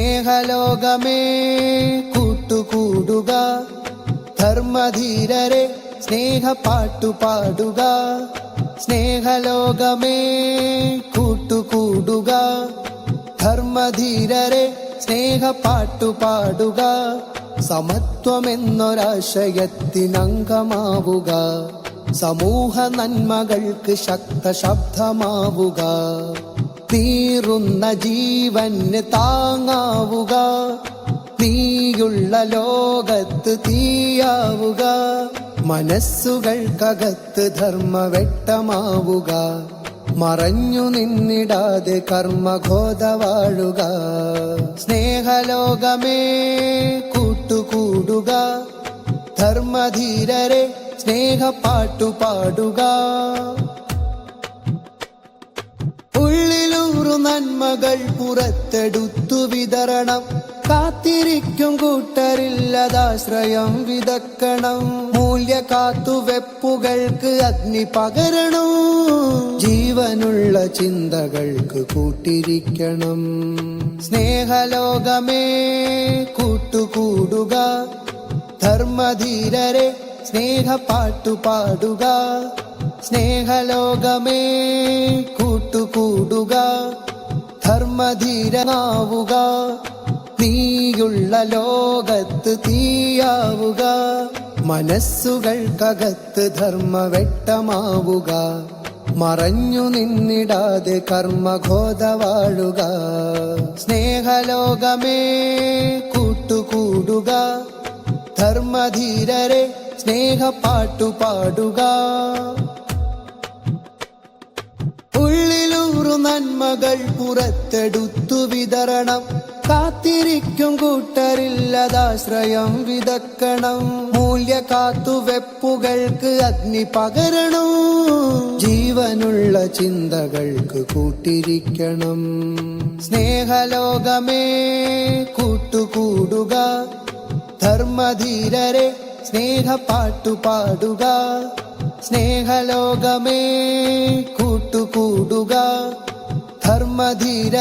സ്നേഹലോകമേ കൂട്ടുകൂടുക. ധർമ്മധീരരെ സ്നേഹപ്പാട്ടു പാടുക. സ്നേഹലോകമേ കൂട്ടുകൂടുക. ധർമ്മധീരരെ സ്നേഹപ്പാട്ടു പാടുക. സമത്വമെന്നൊരാശയത്തിനംഗമാവുക. സമൂഹ നന്മകൾക്ക് ശക്ത ശബ്ദമാവുക തീറുന്ന ജീവന് താങ്ങാവുക. തീയുള്ള ലോകത്ത് തീയാവുക. മനസ്സുകൾക്കകത്ത് ധർമ്മവെട്ടമാവുക. മറഞ്ഞു നിന്നിടാതെ കർമ്മഘോത വാഴുക സ്നേഹലോകമേ കൂട്ടുകൂടുക. ധർമ്മധീരരെ സ്നേഹപ്പാട്ടു പാടുക നന്മകൾ പുറത്തെടുത്തു വിതരണം. കാത്തിരിക്കും കൂട്ടരില്ലതാശ്രയം വിതക്കണം. മൂല്യ കാത്തുവെപ്പുകൾക്ക് അഗ്നി പകരണം. ജീവനുള്ള ചിന്തകൾക്ക് കൂട്ടിരിക്കണം. സ്നേഹലോകമേ കൂട്ടുകൂടുക. ധർമ്മധീരരെ സ്നേഹപ്പാട്ടു പാടുക സ്നേഹലോകമേ കൂട്ടുകൂടുക ധർമ്മധീരനാവുക. നീയുള്ള ലോകത്ത് തീയാവുക. മനസ്സുകൾക്കകത്ത് ധർമ്മവെട്ടമാവുക. മറഞ്ഞു നിന്നിടാതെ കർമ്മഘോത വാഴുക സ്നേഹലോകമേ കൂട്ടുകൂടുക. ധർമ്മധീരരെ സ്നേഹപ്പാട്ടു നന്മകൾ പുറത്തെടുത്തു വിതരണം. കാത്തിരിക്കും കൂട്ടരില്ലതാശ്രയം വിതക്കണം. മൂല്യ കാത്തുവെപ്പുകൾക്ക് അഗ്നി പകരണം. ജീവനുള്ള ചിന്തകൾക്ക് കൂട്ടിരിക്കണം. സ്നേഹലോകമേ കൂട്ടുകൂടുക. ധർമ്മധീരരെ സ്നേഹപ്പാട്ടു പാടുക. സ്നേഹലോകമേ കൂട്ടുകൂടുക. ധർമ്മധീര